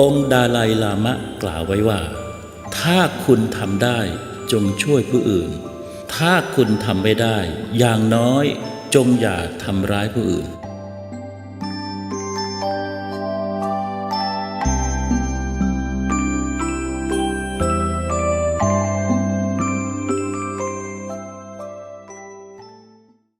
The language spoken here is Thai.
องค์ดาไลลามะกล่าวไว้ว่า ถ้าคุณทำได้จงช่วยผู้อื่น ถ้าคุณทำไม่ได้ อย่างน้อยจงอย่าทำร้ายผู้อื่น